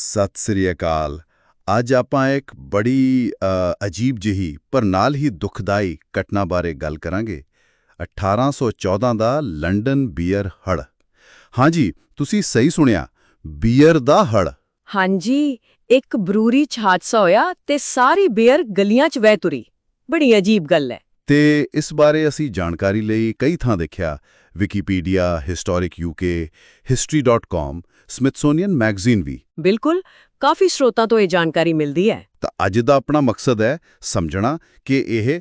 ਸਤਿ ਸ੍ਰੀ ਅਕਾਲ। ਅੱਜ ਆਪਾਂ ਇੱਕ ਬੜੀ ਅਜੀਬ ਜਿਹੀ ਪਰ ਨਾਲ ਹੀ ਦੁਖਦਾਈ ਘਟਨਾ ਬਾਰੇ ਗੱਲ ਕਰਾਂਗੇ। 1814 ਦਾ ਲੰਡਨ ਬੀਅਰ ਹੜ ਹਾਂਜੀ ਤੁਸੀਂ ਸਹੀ ਸੁਣਿਆ ਬੀਅਰ ਦਾ ਹੜ ਹਾਂਜੀ ਇੱਕ ਬਰੂਰੀ 'ਚ ਹਾਦਸਾ ਹੋਇਆ ਤੇ ਸਾਰੀ ਬੀਅਰ ਗਲੀਆਂ 'ਚ ਵਹਿ ਤੁਰੀ। ਬੜੀ ਅਜੀਬ ਗੱਲ ਹੈ। ਤੇ ਇਸ ਬਾਰੇ ਅਸੀਂ ਜਾਣਕਾਰੀ ਲਈ ਕਈ ਥਾਂ ਦੇਖਿਆ Wikipedia historic UK history.com Smithsonian magazine ਵੀ। ਬਿਲਕੁਲ ਕਾਫੀ ਸਰੋਤਾਂ ਤੋਂ ਇਹ ਜਾਣਕਾਰੀ ਮਿਲਦੀ ਹੈ। ਤਾਂ ਅੱਜ ਦਾ ਆਪਣਾ ਮਕਸਦ ਹੈ ਸਮਝਣਾ ਕਿ ਇਹ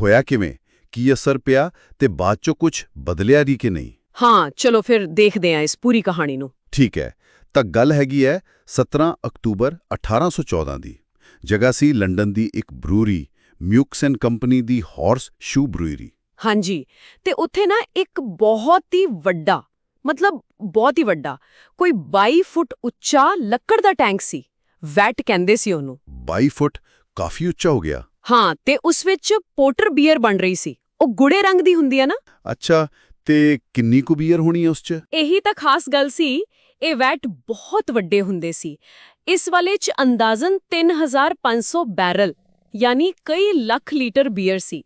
ਹੋਇਆ ਕਿਵੇਂ ਕੀ ਅਸਰ ਪਿਆ ਤੇ ਬਾਅਦ ਚੋਂ ਕੁਝ ਬਦਲਿਆ ਦੀ ਕਿ ਨਹੀਂ। ਹਾਂ ਚਲੋ ਫਿਰ ਦੇਖਦੇ ਹਾਂ ਇਸ ਪੂਰੀ ਕਹਾਣੀ ਨੂੰ। ਠੀਕ ਹੈ ਤਾਂ ਗੱਲ ਹੈਗੀ ਹੈ 17 ਅਕਤੂਬਰ 1814 ਦੀ। ਜਗ੍ਹਾ ਸੀ ਲੰਡਨ ਦੀ ਇੱਕ ਬਰੂਰੀ ਮਿਊਕਸ ਐਂਡ ਕੰਪਨੀ ਦੀ ਹਾਰਸ ਸ਼ੂ ਬਰੂਰੀ। ਹਾਂਜੀ ਤੇ ਉੱਥੇ ਨਾ ਇੱਕ ਬਹੁਤ ਹੀ ਵੱਡਾ ਮਤਲਬ ਬਹੁਤ ਹੀ ਵੱਡਾ। ਕੋਈ 22 ਫੁੱਟ ਉੱਚਾ ਲੱਕੜ ਦਾ ਟੈਂਕ ਸੀ ਵੈਟ ਕਹਿੰਦੇ ਸੀ ਉਹਨੂੰ। 22 ਫੁੱਟ ਕਾਫੀ ਉੱਚਾ ਹੋ ਗਿਆ। ਹਾਂ ਤੇ ਉਸ ਵਿੱਚ ਪੋਰਟਰ ਬੀਅਰ ਬਣ ਰਹੀ ਸੀ। ਉਹ ਗੂੜੇ ਰੰਗ ਦੀ ਹੁੰਦੀ ਹੈ ਨਾ। ਅੱਛਾ ਤੇ ਕਿੰਨੀ ਕੁ ਬੀਅਰ ਹੋਣੀ ਹੈ ਉਸ 'ਚ? ਇਹੀ ਤਾਂ ਖਾਸ ਗੱਲ ਸੀ ਇਹ ਵੈਟ ਬਹੁਤ ਵੱਡੇ ਹੁੰਦੇ ਸੀ। ਇਸ ਵਾਲੇ ਚ ਅੰਦਾਜ਼ਨ 3500 ਬੈਰਲ ਯਾਨੀ ਕਈ ਲੱਖ ਲੀਟਰ ਬੀਅਰ ਸੀ।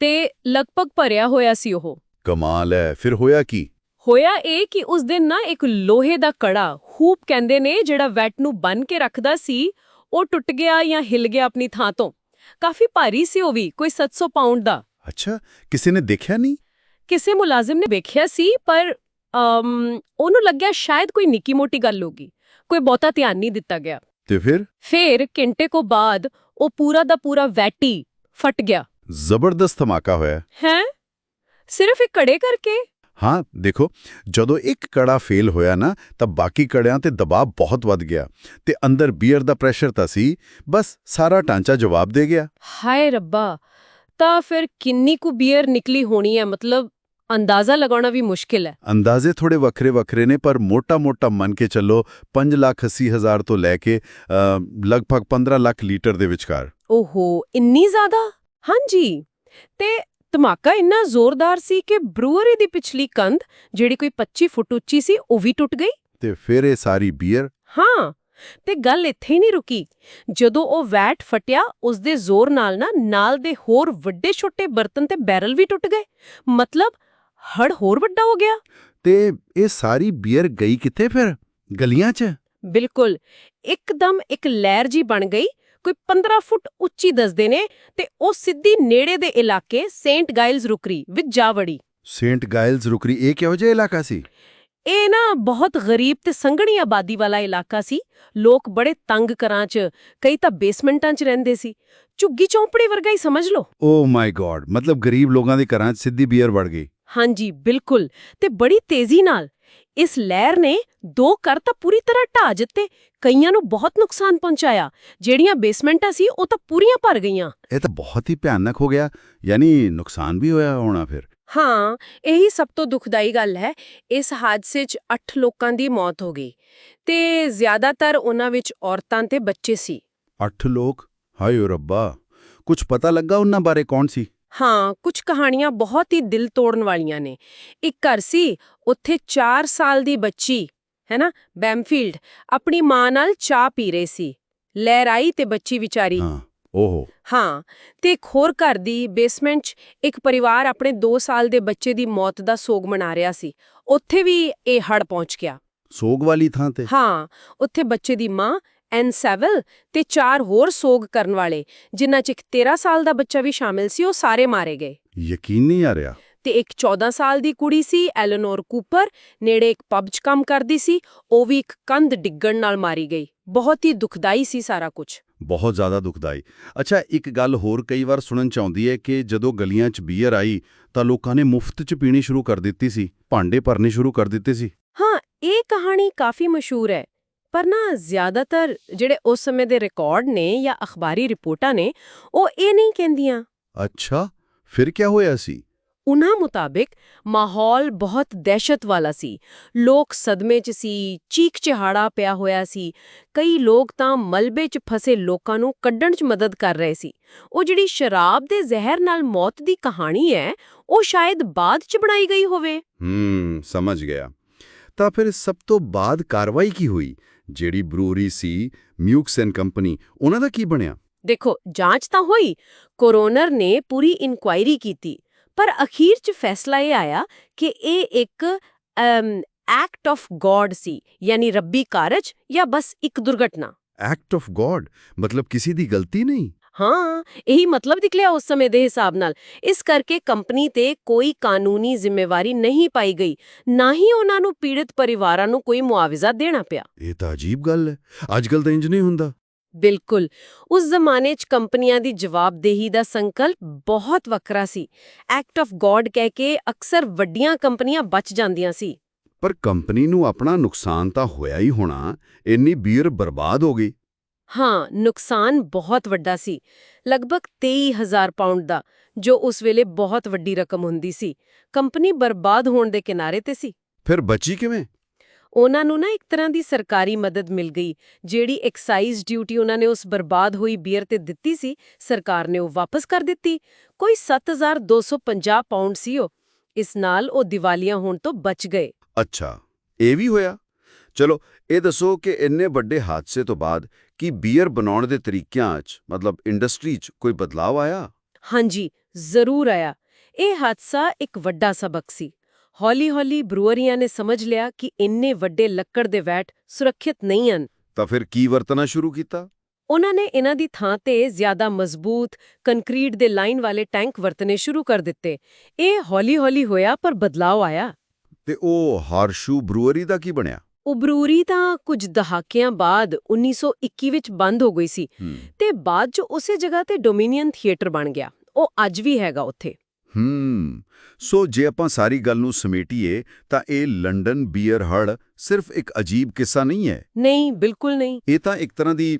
ਤੇ ਲਗਭਗ ਭਰਿਆ ਹੋਇਆ ਸੀ ਉਹ। ਕਮਾਲ ਹੈ ਫਿਰ ਹੋਇਆ ਕੀ? ਹੋਇਆ ਇਹ ਕਿ ਉਸ ਦਿਨ ਨਾ ਇੱਕ ਲੋਹੇ ਦਾ ਕੜਾ ਹੂਪ ਕਹਿੰਦੇ ਨੇ ਜਿਹੜਾ ਵੈਟ ਨੂੰ ਬੰਨ ਕੇ ਰੱਖਦਾ ਸੀ ਉਹ ਟੁੱਟ ਗਿਆ ਜਾਂ ਹਿਲ ਗਿਆ ਆਪਣੀ ਥਾਂ ਤੋਂ। ਕਾਫੀ ਭਾਰੀ ਸੀ ਉਹ ਵੀ ਕੋਈ 700 ਪਾਉਂਡ ਦਾ। ਅੱਛਾ ਕਿਸੇ ਨੇ ਦੇਖਿਆ ਨਹੀਂ? ਕਿਸੇ ਮੁਲਾਜ਼ਮ ਨੇ ਵੇਖਿਆ ਸੀ ਪਰ ਅਮ, ਉਹਨੂੰ ਲੱਗਿਆ ਸ਼ਾਇਦ ਕੋਈ ਨਿੱਕੀ ਮੋਟੀ ਗੱਲ ਹੋਗੀ ਕੋਈ ਬਹੁਤਾ ਧਿਆਨ ਨਹੀਂ ਦਿੱਤਾ ਗਿਆ। ਤੇ ਫਿਰ? ਫਿਰ ਘੰਟੇ ਕੋ ਬਾਅਦ ਉਹ ਪੂਰਾ ਦਾ ਪੂਰਾ ਵੈਟੀ ਫਟ ਗਿਆ। ਜ਼ਬਰਦਸਤ ਧਮਾਕਾ ਹੋਇਆ। ਹੈ? ਸਿਰਫ ਇੱਕ ਕੜੇ ਕਰਕੇ? ਹਾਂ ਦੇਖੋ ਜਦੋਂ ਇੱਕ ਕੜਾ ਫੇਲ ਹੋਇਆ ਨਾ ਤਾਂ ਬਾਕੀ ਕੜਿਆਂ ਤੇ ਦਬਾਅ ਬਹੁਤ ਵੱਧ ਗਿਆ ਤੇ ਅੰਦਰ ਬੀਅਰ ਦਾ ਪ੍ਰੈਸ਼ਰ ਤਾਂ ਸੀ ਬਸ ਸਾਰਾ ਢਾਂਚਾ ਜਵਾਬ ਦੇ ਗਿਆ। ਹਾਏ ਰੱਬਾ ਤਾਂ ਫਿਰ ਕਿੰਨੀ ਕੁ ਬੀਅਰ ਨਿਕਲੀ ਹੋਣੀ ਹੈ? ਮਤਲਬ ਅੰਦਾਜ਼ਾ ਲਗਾਉਣਾ ਵੀ ਮੁਸ਼ਕਿਲ ਹੈ। ਅੰਦਾਜ਼ੇ ਥੋੜੇ ਵੱਖਰੇ ਵੱਖਰੇ ਨੇ ਪਰ ਮੋਟਾ-ਮੋਟਾ ਮੰਨ ਕੇ ਚੱਲੋ 5 ਲੱਖ 80 ਹਜ਼ਾਰ ਤੋਂ ਲੈ ਕੇ ਲਗਭਗ 15 ਲੱਖ ਲੀਟਰ ਦੇ ਵਿਚਕਾਰ। ਓਹੋ ਇੰਨੀ ਜ਼ਿਆਦਾ? ਹਾਂਜੀ। ਤੇ ਧਮਾਕਾ ਇੰਨਾ ਜ਼ੋਰਦਾਰ ਸੀ ਕਿ ਬਰੂਅਰੀ ਦੀ ਪਿਛਲੀ ਕੰਧ ਜਿਹੜੀ ਕੋਈ 25 ਫੁੱਟ ਉੱਚੀ ਸੀ ਉਹ ਵੀ ਟੁੱਟ ਗਈ। ਤੇ ਫਿਰ ਇਹ ਸਾਰੀ ਬੀਅਰ? ਹਾਂ ਤੇ ਗੱਲ ਇੱਥੇ ਹੀ ਨਹੀਂ ਰੁਕੀ। ਜਦੋਂ ਉਹ ਵੈਟ ਫਟਿਆ ਉਸ ਦੇ ਜ਼ੋਰ ਨਾਲ ਨਾ ਨਾਲ ਦੇ ਹੋਰ ਵੱਡੇ ਛੋਟੇ ਬਰਤਨ ਤੇ ਬੈਰਲ ਵੀ ਟੁੱਟ ਗਏ। ਮਤਲਬ ਹੜ ਹੋਰ ਵੱਡਾ ਹੋ ਗਿਆ। ਤੇ ਇਹ ਸਾਰੀ ਬੀਅਰ ਗਈ ਕਿੱਥੇ ਫਿਰ? ਗਲੀਆਂ 'ਚ? ਬਿਲਕੁਲ ਇੱਕਦਮ ਇੱਕ ਲਹਿਰ ਜੀ ਬਣ ਗਈ। ਕੋਈ 15 ਫੁੱਟ ਉੱਚੀ ਦੱਸਦੇ ਨੇ ਤੇ ਉਹ ਸਿੱਧੀ ਨੇੜੇ ਦੇ ਇਲਾਕੇ ਸੇਂਟ ਗਾਇਲਸ ਰੁਕਰੀ ਵਿੱਚ ਜਾ ਵੜੀ। ਸੇਂਟ ਗਾਇਲਸ ਰੁਕਰੀ ਇਹ ਕਿਹੋ ਜਿਹਾ ਇਲਾਕਾ ਸੀ? ਇਹ ਨਾ ਬਹੁਤ ਗਰੀਬ ਤੇ ਸੰਘਣੀ ਆਬਾਦੀ ਵਾਲਾ ਇਲਾਕਾ ਸੀ। ਲੋਕ ਬੜੇ ਤੰਗ ਘਰਾਂ 'ਚ ਕਈ ਤਾਂ ਬੇਸਮੈਂਟਾਂ 'ਚ ਰਹਿੰਦੇ ਸੀ। ਝੁੱਗੀ ਚੌਂਪੜੀ ਵਰਗਾ ਹੀ ਸਮਝ ਲਓ। ਓ ਮਾਈ ਗॉड ਮਤਲਬ ਗਰੀਬ ਲੋਕਾਂ ਦੇ ਘਰਾਂ 'ਚ ਸਿੱਧੀ ਬੀਅਰ ਵੜ ਗਈ। ਹਾਂਜੀ ਬਿਲਕੁਲ ਤੇ ਬੜੀ ਤੇਜ਼ੀ ਨਾਲ। ਇਸ ਲਹਿਰ ਨੇ ਦੋ ਘਰ ਤਾਂ ਪੂਰੀ ਤਰ੍ਹਾਂ ਢਾਹ ਦਿੱਤੇ ਕਈਆਂ ਨੂੰ ਬਹੁਤ ਨੁਕਸਾਨ ਪਹੁੰਚਾਇਆ ਜਿਹੜੀਆਂ ਬੇਸਮੈਂਟਾਂ ਸੀ ਉਹ ਤਾਂ ਪੂਰੀਆਂ ਭਰ ਗਈਆਂ। ਇਹ ਤਾਂ ਬਹੁਤ ਹੀ ਭਿਆਨਕ ਹੋ ਗਿਆ ਯਾਨੀ ਨੁਕਸਾਨ ਵੀ ਹੋਇਆ ਹੋਣਾ ਫਿਰ। ਹਾਂ ਇਹੀ ਸਭ ਤੋਂ ਦੁਖਦਾਈ ਗੱਲ ਹੈ ਇਸ ਹਾਦਸੇ 'ਚ 8 ਲੋਕਾਂ ਦੀ ਮੌਤ ਹੋ ਗਈ ਤੇ ਜ਼ਿਆਦਾਤਰ ਉਹਨਾਂ ਵਿੱਚ ਔਰਤਾਂ ਤੇ ਬੱਚੇ ਸੀ। ਅੱਠ ਲੋਕ? ਹਾਏ ਰੱਬਾ ਕੁਝ ਪਤਾ ਲੱਗਾ ਉਹਨਾਂ ਬਾਰੇ ਕੌਣ ਸੀ? ਹਾਂ ਕੁਝ ਕਹਾਣੀਆਂ ਬਹੁਤ ਹੀ ਦਿਲ ਤੋੜਨ ਵਾਲੀਆਂ ਨੇ। ਇੱਕ ਘਰ ਸੀ ਉੱਥੇ 4 ਸਾਲ ਦੀ ਬੱਚੀ ਹੈ ਨਾ ਬੈਮਫੀਲਡ। ਆਪਣੀ ਮਾਂ ਨਾਲ ਚਾਹ ਪੀ ਰਹੀ ਸੀ। ਲਹਿਰ ਆਈ ਤੇ ਬੱਚੀ ਵਿਚਾਰੀ। ਹਾਂ ਓਹੋ। ਹਾਂ ਤੇ ਇੱਕ ਹੋਰ ਘਰ ਦੀ ਬੇਸਮੈਂਟ 'ਚ ਇੱਕ ਪਰਿਵਾਰ ਆਪਣੇ 2 ਸਾਲ ਦੇ ਬੱਚੇ ਦੀ ਮੌਤ ਦਾ ਸੋਗ ਮਨਾ ਰਿਹਾ ਸੀ। ਉੱਥੇ ਵੀ ਇਹ ਹੜ ਪਹੁੰਚ ਗਿਆ। ਸੋਗ ਵਾਲੀ ਥਾਂ ਤੇ? ਹਾਂ ਉੱਥੇ ਬੱਚੇ ਦੀ ਮਾਂ ਐਨ ਸੈਵਲ ਤੇ ਚਾਰ ਹੋਰ ਸੋਗ ਕਰਨ ਵਾਲੇ ਜਿਨ੍ਹਾਂ 'ਚ ਇੱਕ 13 ਸਾਲ ਦਾ ਬੱਚਾ ਵੀ ਸ਼ਾਮਿਲ ਸੀ ਉਹ ਸਾਰੇ ਮਾਰੇ ਗਏ। ਯਕੀਨ ਨਹੀਂ ਆ ਰਿਹਾ। ਤੇ ਇੱਕ 14 ਸਾਲ ਦੀ ਕੁੜੀ ਸੀ ਐਲਨੋਰ ਕੂਪਰ ਨੇੜੇ ਇੱਕ ਪਬ 'ਚ ਕੰਮ ਕਰਦੀ ਸੀ ਉਹ ਵੀ ਇੱਕ ਕੰਧ ਡਿੱਗਣ ਨਾਲ ਮਾਰੀ ਗਈ। ਬਹੁਤ ਹੀ ਦੁਖਦਾਈ ਸੀ ਸਾਰਾ ਕੁਝ ਬਹੁਤ ਜ਼ਿਆਦਾ ਦੁਖਦਾਈ। ਅੱਛਾ ਇੱਕ ਗੱਲ ਹੋਰ ਕਈ ਵਾਰ ਸੁਣਨ ਚ ਆਉਂਦੀ ਹੈ ਕਿ ਜਦੋਂ ਗਲੀਆਂ 'ਚ ਬੀਅਰ ਆਈ ਤਾਂ ਲੋਕਾਂ ਨੇ ਮੁਫਤ 'ਚ ਪੀਣੀ ਸ਼ੁਰੂ ਕਰ ਦਿੱਤੀ ਸੀ ਭਾਂਡੇ ਭਰਨੇ ਸ਼ੁਰੂ ਕਰ ਦਿੱਤੇ ਸੀ। ਹਾਂ ਇਹ ਕਹਾਣੀ ਕਾਫੀ ਮਸ਼ਹੂਰ ਹੈ। ਪਰ ਨਾ ਜ਼ਿਆਦਾਤਰ ਜਿਹੜੇ ਉਸ ਸਮੇਂ ਦੇ ਰਿਕਾਰਡ ਨੇ ਜਾਂ ਅਖਬਾਰੀ ਰਿਪੋਰਟਾਂ ਨੇ ਉਹ ਇਹ ਨਹੀਂ ਕਹਿੰਦੀਆਂ। ਅੱਛਾ ਫਿਰ ਕੀ ਹੋਇਆ ਸੀ? ਉਨ੍ਹਾਂ ਮੁਤਾਬਿਕ ਮਾਹੌਲ ਬਹੁਤ ਦਹਿਸ਼ਤ ਵਾਲਾ ਸੀ। ਲੋਕ ਸਦਮੇ 'ਚ ਸੀ ਚੀਕ ਚਿਹਾੜਾ ਪਿਆ ਹੋਇਆ ਸੀ। ਕਈ ਲੋਕ ਤਾਂ ਮਲਬੇ 'ਚ ਫਸੇ ਲੋਕਾਂ ਨੂੰ ਕੱਢਣ 'ਚ ਮਦਦ ਕਰ ਰਹੇ ਸੀ। ਉਹ ਜਿਹੜੀ ਸ਼ਰਾਬ ਦੇ ਜ਼ਹਿਰ ਨਾਲ ਮੌਤ ਦੀ ਕਹਾਣੀ ਹੈ ਉਹ ਸ਼ਾਇਦ ਬਾਅਦ 'ਚ ਬਣਾਈ ਗਈ ਹੋਵੇ। ਹੂੰ ਸਮਝ ਗਿਆ। ਤਾਂ ਫਿਰ ਸਭ ਤੋਂ ਬਾਅਦ ਕਾਰਵਾਈ ਕੀ ਹੋਈ? ਜਿਹੜੀ ਬਰੂਰੀ ਸੀ ਮਿਊਕਸਨ ਕੰਪਨੀ ਉਹਨਾਂ ਦਾ ਕੀ ਬਣਿਆ? ਦੇਖੋ ਜਾਂਚ ਤਾਂ ਹੋਈ। ਕੋਰੋਨਰ ਨੇ ਪੂਰੀ ਇਨਕੁਆਇਰੀ ਕੀਤੀ। ਪਰ ਅਖੀਰ 'ਚ ਫੈਸਲਾ ਇਹ ਆਇਆ ਕਿ ਇਹ ਇੱਕ ਐਕਟ ਆਫ ਗੋਡ ਸੀ ਯਾਨੀ ਰੱਬੀ ਕਾਰਜ ਜਾਂ ਬਸ ਇੱਕ ਦੁਰਘਟਨਾ। ਐਕਟ ਆਫ ਗੋਡ ਮਤਲਬ ਕਿਸੇ ਦੀ ਗਲਤੀ ਨਹੀਂ? ਹਾਂ ਇਹੀ ਮਤਲਬ ਨਿਕਲਿਆ ਉਸ ਸਮੇਂ ਦੇ ਹਿਸਾਬ ਨਾਲ। ਇਸ ਕਰਕੇ ਕੰਪਨੀ ਤੇ ਕੋਈ ਕਾਨੂੰਨੀ ਜ਼ਿੰਮੇਵਾਰੀ ਨਹੀਂ ਪਾਈ ਗਈ। ਨਾ ਹੀ ਉਹਨਾਂ ਨੂੰ ਪੀੜਤ ਪਰਿਵਾਰਾਂ ਨੂੰ ਕੋਈ ਮੁਆਵਜ਼ਾ ਦੇਣਾ ਪਿਆ। ਇਹ ਤਾਂ ਅਜੀਬ ਗੱਲ ਹੈ। ਅੱਜਕੱਲ ਤਾਂ ਇੰਜ ਨਹੀਂ ਹੁੰਦਾ। ਬਿਲਕੁਲ। ਉਸ ਜ਼ਮਾਨੇ 'ਚ ਕੰਪਨੀਆਂ ਦੀ ਜਵਾਬਦੇਹੀ ਦਾ ਸੰਕਲਪ ਬਹੁਤ ਵੱਖਰਾ ਸੀ। ਐਕਟ ਆਫ ਗੋਡ ਕਹਿ ਕੇ ਅਕਸਰ ਵੱਡੀਆਂ ਕੰਪਨੀਆਂ ਬਚ ਜਾਂਦੀਆਂ ਸੀ। ਪਰ ਕੰਪਨੀ ਨੂੰ ਆਪਣਾ ਨੁਕਸਾਨ ਤਾਂ ਹੋਇਆ ਹੀ ਹੋਣਾ ਇੰਨੀ ਬੀਅਰ ਬਰਬਾਦ ਹੋ ਗਈ। ਹਾਂ ਨੁਕਸਾਨ ਬਹੁਤ ਵੱਡਾ ਸੀ। ਲਗਭਗ 23000 ਪਾਉਂਡ ਦਾ ਜੋ ਉਸ ਵੇਲੇ ਬਹੁਤ ਵੱਡੀ ਰਕਮ ਹੁੰਦੀ ਸੀ। ਕੰਪਨੀ ਬਰਬਾਦ ਹੋਣ ਦੇ ਕਿਨਾਰੇ ਤੇ ਸੀ। ਫਿਰ ਬਚੀ ਕਿਵੇਂ? ਉਹਨਾਂ ਨੂੰ ਨਾ ਇੱਕ ਤਰ੍ਹਾਂ ਦੀ ਸਰਕਾਰੀ ਮਦਦ ਮਿਲ ਗਈ ਜਿਹੜੀ ਐਕਸਾਈਜ਼ ਡਿਊਟੀ ਉਹਨਾਂ ਨੇ ਉਸ ਬਰਬਾਦ ਹੋਈ ਬੀਅਰ ਤੇ ਦਿੱਤੀ ਸੀ ਸਰਕਾਰ ਨੇ ਉਹ ਵਾਪਸ ਕਰ ਦਿੱਤੀ। ਕੋਈ 7250 ਪਾਉਂਡ ਸੀ ਉਹ ਇਸ ਨਾਲ ਉਹ ਦੀਵਾਲੀਆ ਹੋਣ ਤੋਂ ਬਚ ਗਏ। ਅੱਛਾ ਇਹ ਵੀ ਹੋਇਆ? ਚਲੋ ਇਹ ਦੱਸੋ ਕਿ ਇੰਨੇ ਵੱਡੇ ਹਾਦਸੇ ਤੋਂ ਬਾਅਦ ਕੀ ਬੀਅਰ ਬਣਾਉਣ ਦੇ ਤਰੀਕਿਆਂ 'ਚ ਮਤਲਬ ਇੰਡਸਟਰੀ 'ਚ ਕੋਈ ਬਦਲਾਅ ਆਇਆ? ਹਾਂਜੀ ਜ਼ਰੂਰ ਆਇਆ। ਇਹ ਹਾਦਸਾ ਇੱਕ ਵੱਡਾ ਸਬਕ ਸੀ। ਹੌਲੀ-ਹੌਲੀ ਬਰੂਅਰੀਆਂ ਨੇ ਸਮਝ ਲਿਆ ਕਿ ਇੰਨੇ ਵੱਡੇ ਲੱਕੜ ਦੇ ਵੈਟ ਸੁਰੱਖਿਅਤ ਨਹੀਂ ਹਨ। ਤਾਂ ਫਿਰ ਕੀ ਵਰਤਣਾ ਸ਼ੁਰੂ ਕੀਤਾ? ਉਹਨਾਂ ਨੇ ਇਹਨਾਂ ਦੀ ਥਾਂ ਤੇ ਜ਼ਿਆਦਾ ਮਜ਼ਬੂਤ ਕੰਕਰੀਟ ਦੇ ਲਾਈਨ ਵਾਲੇ ਟੈਂਕ ਵਰਤਨੇ ਸ਼ੁਰੂ ਕਰ ਦਿੱਤੇ। ਇਹ ਹੌਲੀ-ਹੌਲੀ ਹੋਇਆ ਪਰ ਬਦਲਾਅ ਆਇਆ। ਤੇ ਉਹ ਹਾਰਸ਼ੂ ਬਰੂਅਰੀ ਦਾ ਕੀ ਬਣਿਆ? ਉਬਰੂਰੀ ਤਾਂ ਕੁਝ ਦਹਾਕਿਆਂ ਬਾਅਦ 1921 ਵਿੱਚ ਬੰਦ ਹੋ ਗਈ ਸੀ ਤੇ ਬਾਅਦ 'ਚ ਉਸੇ ਜਗ੍ਹਾ ਤੇ ਡੋਮਿਨੀਅਨ ਥੀਏਟਰ ਬਣ ਗਿਆ। ਉਹ ਅੱਜ ਵੀ ਹੈਗਾ ਉੱਥੇ। ਹੂੰ ਸੋ ਜੇ ਆਪਾਂ ਸਾਰੀ ਗੱਲ ਨੂੰ ਸਮੇਟੀਏ ਤਾਂ ਇਹ ਲੰਡਨ ਬੀਅਰ ਹੜ ਸਿਰਫ ਇੱਕ ਅਜੀਬ ਕਿੱਸਾ ਨਹੀਂ ਹੈ? ਨਹੀਂ ਬਿਲਕੁਲ ਨਹੀਂ। ਇਹ ਤਾਂ ਇੱਕ ਤਰ੍ਹਾਂ ਦੀ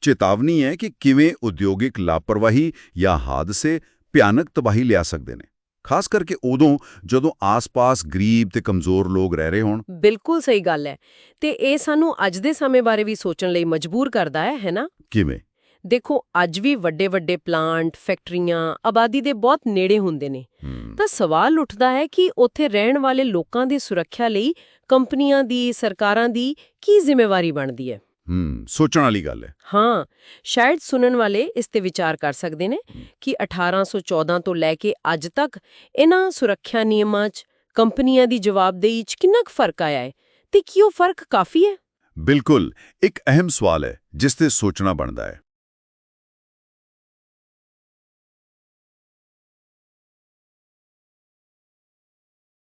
ਚੇਤਾਵਨੀ ਹੈ ਕਿ ਕਿਵੇਂ ਉਦਯੋਗਿਕ ਲਾਪਰਵਾਹੀ ਜਾਂ ਹਾਦਸੇ ਭਿਆਨਕ ਤਬਾਹੀ ਲਿਆ ਸਕਦੇ ਨੇ। ਖਾਸ ਕਰਕੇ ਉਦੋਂ ਜਦੋਂ ਆਸ-ਪਾਸ ਗਰੀਬ ਤੇ ਕਮਜ਼ੋਰ ਲੋਕ ਰਹਿ ਰਹੇ ਹੋਣ। ਬਿਲਕੁਲ ਸਹੀ ਗੱਲ ਹੈ। ਤੇ ਇਹ ਸਾਨੂੰ ਅੱਜ ਦੇ ਸਮੇਂ ਬਾਰੇ ਵੀ ਸੋਚਣ ਲਈ ਮਜਬੂਰ ਕਰਦਾ ਹੈ ਹੈ ਨਾ? ਕਿਵੇਂ? ਦੇਖੋ ਅੱਜ ਵੀ ਵੱਡੇ-ਵੱਡੇ ਪਲਾਂਟ ਫੈਕਟਰੀਆਂ ਆਬਾਦੀ ਦੇ ਬਹੁਤ ਨੇੜੇ ਹੁੰਦੇ ਨੇ। ਤਾਂ ਸਵਾਲ ਉੱਠਦਾ ਹੈ ਕਿ ਉੱਥੇ ਰਹਿਣ ਵਾਲੇ ਲੋਕਾਂ ਦੀ ਸੁਰੱਖਿਆ ਲਈ ਕੰਪਨੀਆਂ ਦੀ ਸਰਕਾਰਾਂ ਦੀ ਕੀ ਜ਼ਿੰਮੇਵਾਰੀ ਬਣਦੀ ਹੈ? ਹੂੰ ਸੋਚਣ ਵਾਲੀ ਗੱਲ ਹੈ। ਹਾਂ ਸ਼ਾਇਦ ਸੁਣਨ ਵਾਲੇ ਇਸ ਤੇ ਵਿਚਾਰ ਕਰ ਸਕਦੇ ਨੇ ਕਿ 1814 ਤੋਂ ਲੈ ਕੇ ਅੱਜ ਤੱਕ ਇਹਨਾਂ ਸੁਰੱਖਿਆ ਨਿਯਮਾਂ 'ਚ ਕੰਪਨੀਆਂ ਦੀ ਜਵਾਬਦੇਹੀ 'ਚ ਕਿੰਨਾ ਕੁ ਫ਼ਰਕ ਆਇਆ ਹੈ? ਤੇ ਕੀ ਉਹ ਫ਼ਰਕ ਕਾਫੀ ਹੈ? ਬਿਲਕੁਲ ਇੱਕ ਅਹਿਮ ਸਵਾਲ ਹੈ ਜਿਸ ਤੇ ਸੋਚਣਾ ਬਣਦਾ ਹੈ।